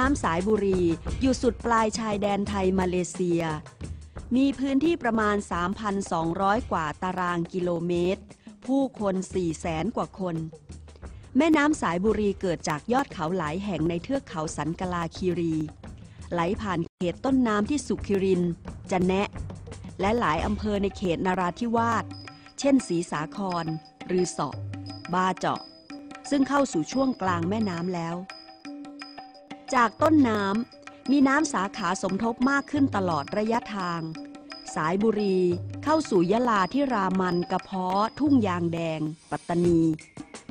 น้ำสายบุรี อยู่สุดปลายชายแดนไทยมาเลเซีย มีพื้นที่ประมาณ 3,200 กว่าตารางกิโลเมตร ผู้คน4แสนกว่าคน แม่น้ำสายบุรีเกิดจากยอดเขาหลายแห่งในเทือกเขาสันกลาคีรี ไหลผ่านเขตต้นน้ำที่สุขิริน จะแนะ และหลายอำเภอในเขตนราธิวาส เช่นศรีสาคร รือสาะบาเจาะ ซึ่งเข้าสู่ช่วงกลางแม่น้ำแล้ว จากต้นน้ำมีน้ำสาขาสมทบมากขึ้นตลอดระยะทาง สายบุรีเข้าสู่ยะลาที่รามันกระเพาะทุ่งยางแดง ปัตตานี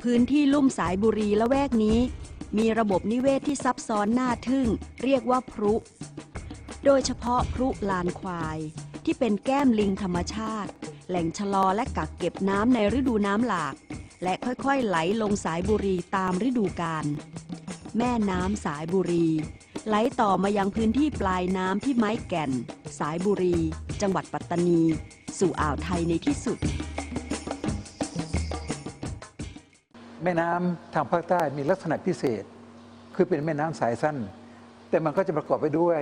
พื้นที่ลุ่มสายบุรีละแวกนี้ มีระบบนิเวศที่ซับซ้อนน่าทึ่ง เรียกว่าพรุ โดยเฉพาะพรุลานควาย ที่เป็นแก้มลิงธรรมชาติ แหล่งชะลอและกักเก็บน้ำในฤดูน้ำหลาก และค่อยๆ ไหลลงสายบุรีตามฤดูกาล แม่น้ำสายบุรี ไหลต่อมายังพื้นที่ปลายน้ำที่ไม้แก่น สายบุรี จังหวัดปัตตานี สู่อ่าวไทยในที่สุด แม่น้ำทางภาคใต้มีลักษณะพิเศษ คือเป็นแม่น้ำสายสั้น แต่มันก็จะประกอบไปด้วย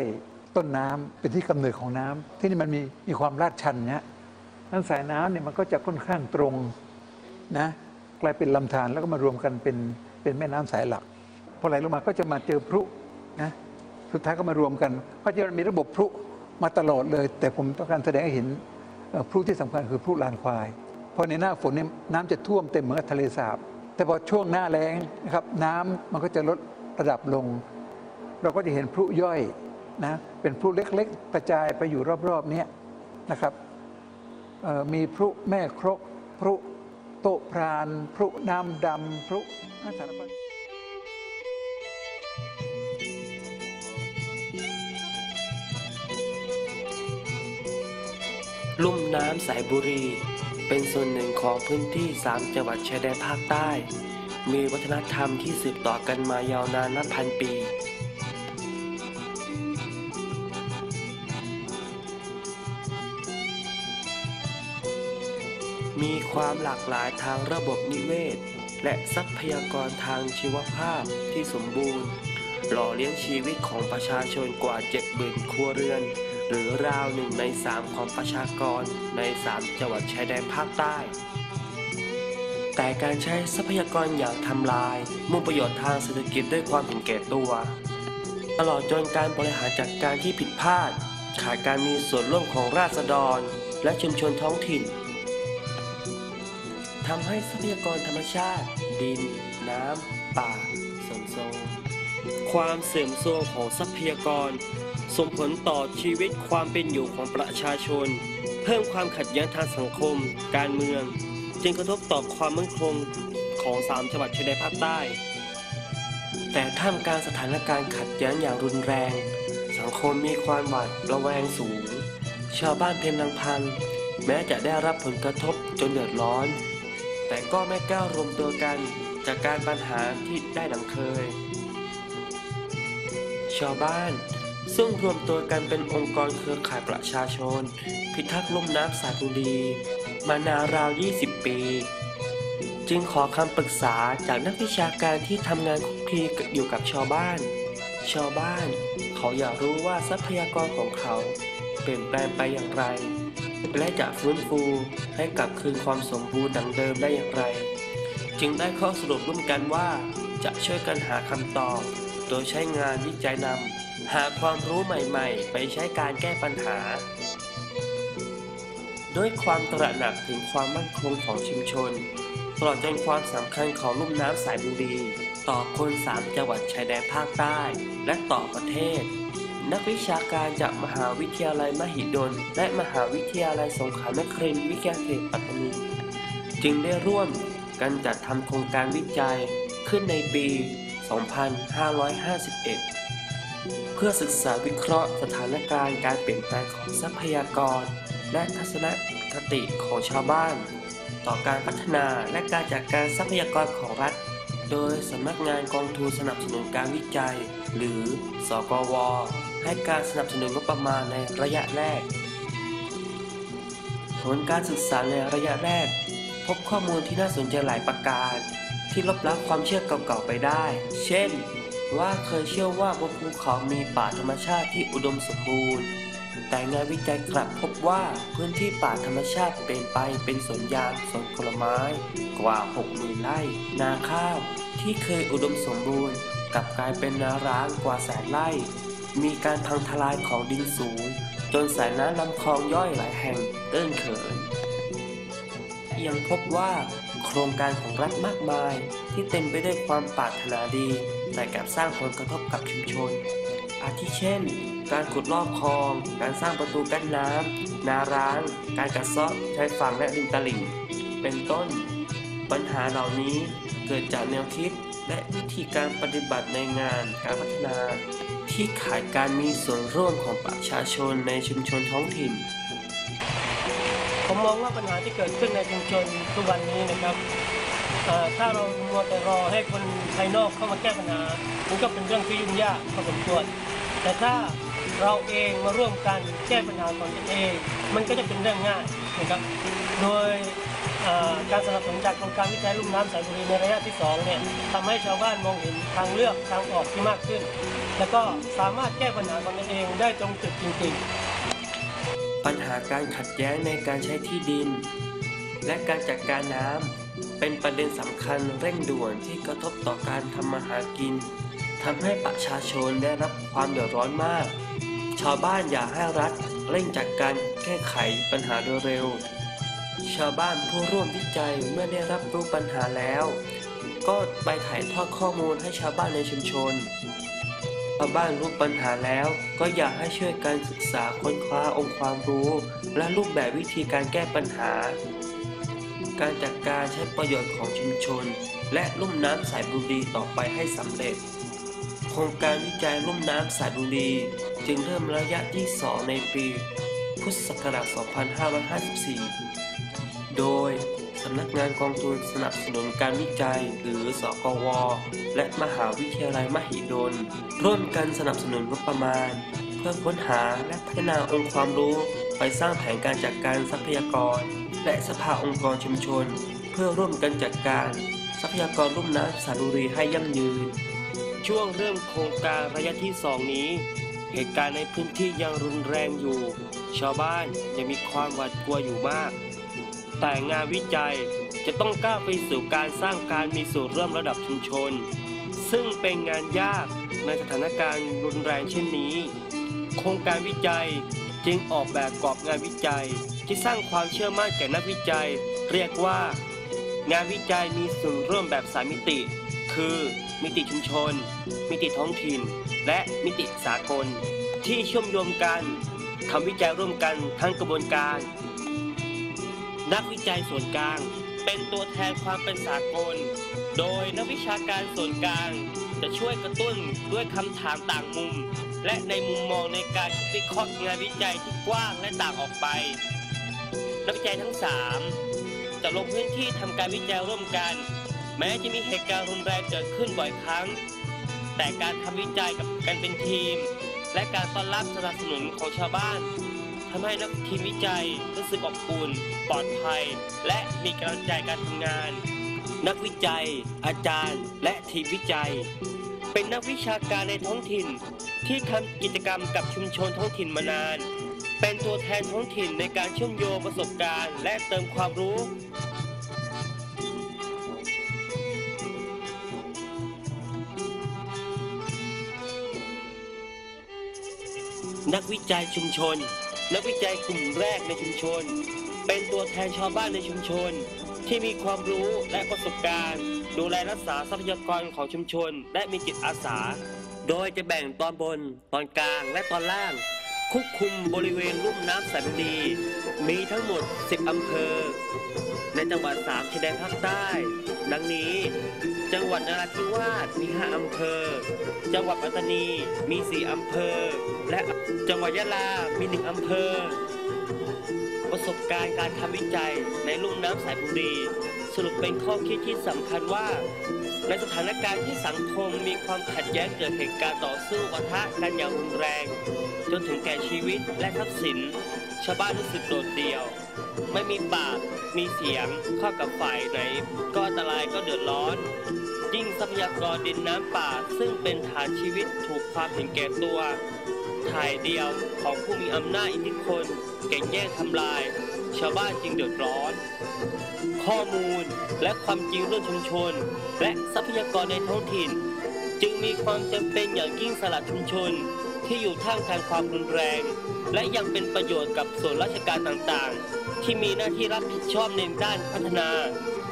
ต้นน้ำเป็นที่กำเนิดของน้ำที่นี่มันมีมีความลาดชันเนี้ยนั้นสายน้ำเนี่ยมันก็จะค่อนข้างตรงนะกลายเป็นลำธารแล้วก็มารวมกันเป็นเป็นแม่น้ำสายหลัก พอไหลลงมาก็จะมาเจอพรุนะสุดท้ายก็มารวมกันเพราะฉะนั้นมีระบบพรุมาตลอดเลย แต่ผมต้องการแสดงให้เห็นพรุที่สำคัญคือพรุลานควายเพราะในหน้าฝนเนี่ยน้ำจะท่วมเต็มเหมือนทะเลสาบ แต่พอช่วงหน้าแล้งนะครับน้ำมันก็จะลดระดับลง เราก็จะเห็นพลุย่อยนะเป็นพลุเล็กๆกระจายไปอยู่รอบๆนี้นะครับมีพลุแม่ครกพลุโตพราน พลุน้ำดำพลุสารพัด ลุ่มน้ำสายบุรี เป็นส่วนหนึ่งของพื้นที่ 3 จังหวัดชายแดนภาคใต้ มีวัฒนธรรมที่สืบต่อกันมายาวนานนับพันปี มีความหลากหลายทางระบบนิเวศ และทรัพยากรทางชีวภาพที่สมบูรณ์ หล่อเลี้ยงชีวิตของประชาชนกว่า 70,000 ครัวเรือน หรือราวหนึ่งในสามของประชากรในสามจังหวัดชายแดนภาคใต้ แต่การใช้ทรัพยากรอย่างทำลาย มุ่งประโยชน์ทางเศรษฐกิจด้วยความเห็นแก่ตัว ตลอดจนการบริหารจัดการที่ผิดพลาด ขาดการมีส่วนร่วมของราษฎร และชุมชนท้องถิ่นทำให้ทรัพยากรธรรมชาติ ดิน น้ำ ป่าเสื่อมโทรความเสื่อมโทรมของทรัพยากร ส่งผลต่อชีวิตความเป็นอยู่ของประชาชน เพิ่มความขัดแย้งทางสังคม การเมือง จึงกระทบต่อความมั่นคงของสามจังหวัดชายแดนภาคใต้ แต่ท่ามกลางสถานการณ์ขัดแย้งอย่างรุนแรง สังคมมีความหวาดระแวงสูง ชาวบ้านเพียงลำพังแม้จะได้รับผลกระทบจนเดือดร้อน แต่ก็ไม่กล้ารวมตัวกันจากการปัญหาที่ได้ดังเคย ชาวบ้าน ซึ่งรวมตัวกันเป็นองค์กรเครือข่ายประชาชน พิทักษ์ลุ่มน้ำสายบุรี มานานราว 20 ปี จึงขอคำปรึกษาจากนักวิชาการที่ทำงานคลุกคลีอยู่กับชาวบ้าน ชาวบ้าน เขาอยากรู้ว่าทรัพยากรของเขา เปลี่ยนแปลงไปอย่างไร และจะฟื้นฟูให้กลับคืนความสมบูรณ์ดังเดิมได้อย่างไร จึงได้ข้อสรุปร่วมกันว่าจะช่วยกันหาคำตอบ โดยใช้งานวิจัยนำ หาความรู้ใหม่ๆ ไปใช้การแก้ปัญหา ด้วยความตระหนักถึงความมั่นคงของชุมชน ตลอดจนความสำคัญของลุ่มน้ำสายบุรี ต่อคนสามจังหวัดชายแดนภาคใต้ และต่อประเทศ นักวิชาการจากมหาวิทยาลัยมหิดล และมหาวิทยาลัยสงขลานครินทร์วิทยาเขตปัตตานีจึงได้ร่วมกันจัดทำโครงการวิจัยขึ้นในปี 2551 เพื่อศึกษาวิเคราะห์สถานการณ์การเปลี่ยนแปลงของทรัพยากร และทัศนคติของชาวบ้าน ต่อการพัฒนาและการจัดการทรัพยากรของรัฐ โดยสำนักงานกองทุนสนับสนุนการวิจัย หรือ สกว ให้การสนับสนุนงบประมาณในระยะแรก ผลการศึกษาในระยะแรก พบข้อมูลที่น่าสนใจหลายประการ ที่ลบล้างความเชื่อเก่าๆไปได้ เช่น ว่าเคยเชื่อว่าบนภูเขามีป่าธรรมชาติที่อุดมสมบูรณ์ แต่งานวิจัยกลับพบว่าพื้นที่ป่าธรรมชาติเปลี่ยนไปเป็นสวนยางสวนผลไม้ กว่า60,000ไร่ นาข้าวที่เคยอุดมสมบูรณ์กลับกลายเป็นนาร้างกว่าแสนไร่ มีการพังทลายของดินสูง จนสายน้ำลำคลองย่อยหลายแห่งเตื้นเขินยังพบว่า โครงการของรัฐมากมาย ที่เต็มไปด้วยความปรารถนาดี แต่กลับสร้างผลกระทบกับชุมชน อาทิเช่น การขุดลอกคลอง การสร้างประตูกั้นน้ำนาร้าง การกัดเซาะชายฝั่งและริมตลิ่ง เป็นต้น ปัญหาเหล่านี้เกิดจากแนวคิดและวิธีการปฏิบัติในงานการพัฒนา ที่ขาดการมีส่วนร่วมของประชาชนในชุมชนท้องถิ่น ผมมองว่าปัญหาที่เกิดขึ้นในชุมชนทุกวันนี้นะครับถ้าเรามัวแต่รอให้คนภายนอกเข้ามาแก้ปัญหา มันก็เป็นเรื่องที่ยุ่งยากพอสมควร แต่ถ้าเราเองมาร่วมกันแก้ปัญหาของตนเอง มันก็จะเป็นเรื่องง่ายนะครับ โดยการสนับสนุนจากโครงการวิจัยลุ่มน้ำสายบุรีในระยะที่สองเนี่ยทำให้ชาวบ้านมองเห็นทางเลือกทางออกที่มากขึ้น แล้วก็สามารถแก้ปัญหาของตนเองได้ตรงจุดจริง ๆ ปัญหาการขัดแย้งในการใช้ที่ดิน และการจัดการน้ำเป็นประเด็นสำคัญเร่งด่วนที่กระทบต่อการทำมาหากินทำให้ประชาชนได้รับความเดือดร้อนมาก ชาวบ้านอยากให้รัฐเร่งจัดการแก้ไขปัญหาโดยเร็ว ชาวบ้านผู้ร่วมวิจัยเมื่อได้รับรู้ปัญหาแล้ว ก็ไปถ่ายทอดข้อมูลให้ชาวบ้านในชุมชน ชาวบ้านรู้ปัญหาแล้ว ก็อยากให้ช่วยกันศึกษาค้นคว้าองค์ความรู้ และรูปแบบวิธีการแก้ปัญหา การจัดการใช้ประโยชน์ของชุมชน และลุ่มน้ำสายบุรีต่อไปให้สำเร็จ โครงการวิจัยลุ่มน้ำสายบุรี จึงเริ่มระยะที่ 2 ในปี พุทธศักราช 2554 โดยำนักงานกองทุนสนับสนุนการวิจัย หรือสกว และมหาวิทยาลัยมหิดล ร่วมกันสนับสนุนงบประมาณ เพื่อค้นหาและพัฒนาองค์ความรู้ ไปสร้างแผนการจัดการทรัพยากร และสภาองค์กรชุมชน เพื่อร่วมกันจัดการทรัพยากรลุ่มน้ำสาบุรีให้ยั่งยืน ช่วงเริ่มโครงการระยะที่ 2 นี้ เหตุการณ์ในพื้นที่ยังรุนแรงอยู่ ชาวบ้านยังมีความหวาดกลัวอยู่มาก แต่งานวิจัยจะต้องก้าวไปสู่การสร้างการมีส่วนร่วมระดับชุมชน ซึ่งเป็นงานยากในสถานการณ์รุนแรงเช่นนี้ โครงการวิจัยจึงออกแบบกรอบงานวิจัยที่สร้างความเชื่อมั่นแก่นักวิจัย เรียกว่า งานวิจัยมีส่วนร่วมแบบสามมิติ คือ มิติชุมชน มิติท้องถิ่น และมิติสากล ที่เชื่อมโยงกันทำวิจัยร่วมกันทั้งกระบวนการ นักวิจัยส่วนกลาง เป็นตัวแทนความเป็นสากล โดยนักวิชาการส่วนกลาง จะช่วยกระตุ้นด้วยคำถามต่างมุม และในมุมมองในการวิเคราะห์งานวิจัยที่กว้างและต่างออกไป นักวิจัยทั้ง 3 จะลงพื้นที่ทำการวิจัยร่วมกัน แม้จะมีเหตุการณ์รุนแรงเกิดขึ้นบ่อยครั้ง แต่การทำวิจัยกับกันเป็นทีม และการต้อนรับสนับสนุนของชาวบ้าน ทำให้นักทีมวิจัยรู้สึกอบอุ่นปลอดภัย และมีกำลังใจการทำงาน นักวิจัย อาจารย์ และทีมวิจัย เป็นนักวิชาการในท้องถิ่น ที่ทำกิจกรรมกับชุมชนท้องถิ่นมานาน เป็นตัวแทนท้องถิ่นในการเชื่อมโยงประสบการณ์ และเติมความรู้นักวิจัยชุมชน นักวิจัยกลุ่มแรกในชุมชน เป็นตัวแทนชาวบ้านในชุมชน ที่มีความรู้และประสบการณ์ ดูแลรักษาทรัพยากรของชุมชน และมีจิตอาสา โดยจะแบ่งตอนบน ตอนกลางและตอนล่างควบคุมบริเวณลุ่มน้ำสายบุรีมีทั้งหมด 10 อำเภอ ในจังหวัดสามชายแดนภาคใต้ ดังนี้ จังหวัดนราธิวาสมี 5 อำเภอ จังหวัดปัตตานีมี 4 อำเภอ และ จังหวัดยะลา มี1อำเภอ ประสบการณ์การทำวิจัยในลุ่มน้ำสายบุรี สรุปเป็นข้อคิดที่สำคัญว่า ในสถานการณ์ที่สังคมมีความขัดแย้งเกิดเหตุการณ์ต่อสู้ปะทะกันอย่างรุนแรง จนถึงแก่ชีวิตและทรัพย์สิน ชาวบ้านรู้สึกโดดเดี่ยว ไม่มีปาก มีเสียงเข้ากับฝ่ายไหน ก็อันตรายก็เดือดร้อนยิ่งทรัพยากรดินน้ำป่า ซึ่งเป็นฐานชีวิตถูกความเห็นแก่ตัว ถ่ายเดียวของผู้มีอำนาจอิทธิพลแก่งแย่งทำลาย ชาวบ้านจึงเดือดร้อน ข้อมูลและความจริงเรื่องชุมชน และทรัพยากรในท้องถิ่น จึงมีความจำเป็นอย่างยิ่งสลัดชุมชนที่อยู่ท่ามกลางความรุนแรง และยังเป็นประโยชน์กับส่วนราชการต่างๆ ที่มีหน้าที่รับผิดชอบในด้านพัฒนา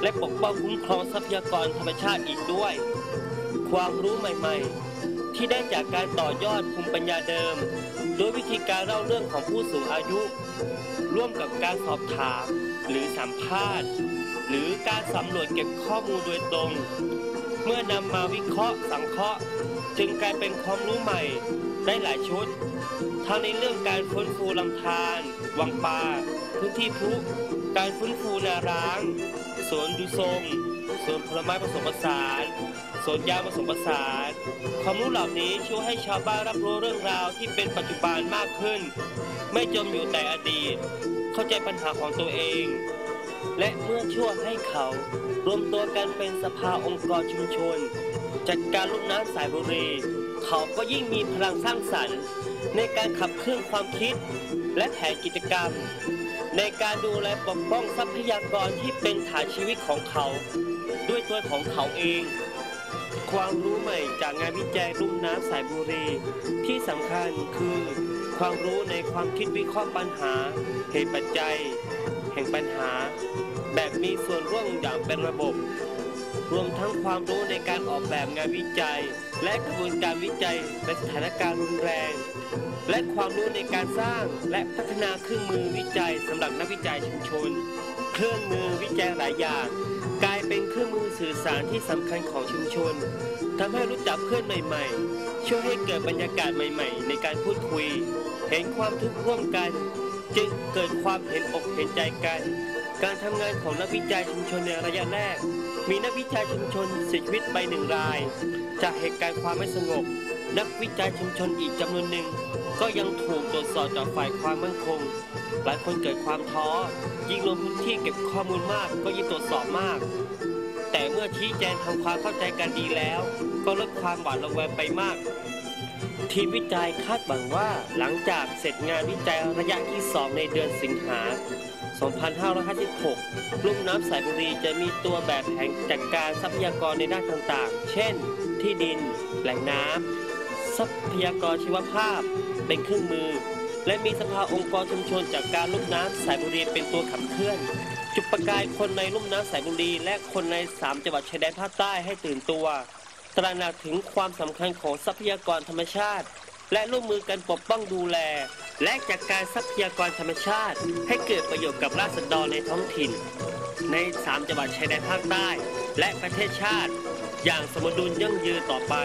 และปกป้องคุ้มครองทรัพยากรธรรมชาติอีกด้วย ความรู้ใหม่ ๆ ที่ได้จากการต่อยอดภูมิปัญญาเดิม โดยวิธีการเล่าเรื่องของผู้สูงอายุ ร่วมกับการสอบถาม หรือสัมภาษณ์ หรือการสำรวจเก็บข้อมูลโดยตรง เมื่อนำมาวิเคราะห์สังเคราะห์ จึงกลายเป็นความรู้ใหม่ได้หลายชุด ทั้งในเรื่องการฟื้นฟูลำธารวังปลาพื้นที่พลุการฟื้นฟูนาร้างสวนดูทรงสวนผลไม้ผสมผสาน สวนยางผสมผสานความรู้เหล่านี้ช่วยให้ชาวบ้านรับรู้เรื่องราวที่เป็นปัจจุบันมากขึ้น ไม่จมอยู่แต่อดีต เข้าใจปัญหาของตัวเอง และเมื่อช่วยให้เขารวมตัวกันเป็นสภาองค์กรชุมชน จัดการลุ่มน้ำสายบุรีเขาก็ยิ่งมีพลังสร้างสรรค์ ในการขับเคลื่อนความคิด และแผนกิจกรรม ในการดูแลปกป้องทรัพยากรที่เป็นฐานชีวิตของเขา ด้วยตัวของเขาเอง ความรู้ใหม่จากงานวิจัยลุ่มน้ำสายบุรี ที่สำคัญคือ ความรู้ในความคิดวิเคราะห์ปัญหา เหตุปัจจัย แห่งปัญหา แบบมีส่วนร่วมอย่างเป็นระบบ รวมทั้งความรู้ในการออกแบบงานวิจัย และกระบวนการวิจัยในสถานการณ์รุนแรง และความรู้ในการสร้างและพัฒนาเครื่องมือวิจัยสำหรับนักวิจัยชุมชน เครื่องมือวิจัยหลายอย่าง เป็นเครื่องมือสื่อสารที่สำคัญของชุมชนทำให้รู้จักเพื่อนใหม่ ๆ ช่วยให้เกิดบรรยากาศใหม่ ๆ ในการพูดคุย เห็นความทุกข์ร่วมกัน จึงเกิดความเห็นอกเห็นใจกัน การทำงานของนักวิจัยชุมชนในระยะแรก มีนักวิจัยชุมชนเสียชีวิตไปหนึ่งราย จากเหตุการณ์ความไม่สงบ นักวิจัยชุมชนอีกจำนวนหนึ่งก็ยังถูกตรวจสอบจากฝ่ายความมั่นคง หลายคนเกิดความท้อ ยิ่งลงพื้นที่เก็บข้อมูลมากก็ยิ่งตรวจสอบมาก แต่เมื่อชี้แจงทำความเข้าใจกันดีแล้ว ก็ลดความหวาดระแวงไปมาก ทีมวิจัยคาดหวังว่าหลังจากเสร็จงานวิจัยระยะที่ 2 ในเดือนสิงหา 2556 ลุ่มน้ำสายบุรีจะมีตัวแบบแผนจัดการทรัพยากรในด้านต่างๆ เช่น ที่ดิน แหล่งน้ำทรัพยากรชีวภาพ เป็นเครื่องมือ และมีสภาองค์กรชุมชนจากการลุ่มน้ำสายบุรีเป็นตัวขับเคลื่อน จุดประกายคนในลุ่มน้ำสายบุรี และคนใน3จังหวัดชายแดนภาคใต้ให้ตื่นตัว ตระหนักถึงความสำคัญของทรัพยากรธรรมชาติ และร่วมมือกันปกป้องดูแล และจัดการทรัพยากรธรรมชาติ ให้เกิดประโยชน์กับราษฎรในท้องถิ่น ใน3จังหวัดชายแดนภาคใต้ และประเทศชาติ อย่างสมดุลยั่งยืนต่อไป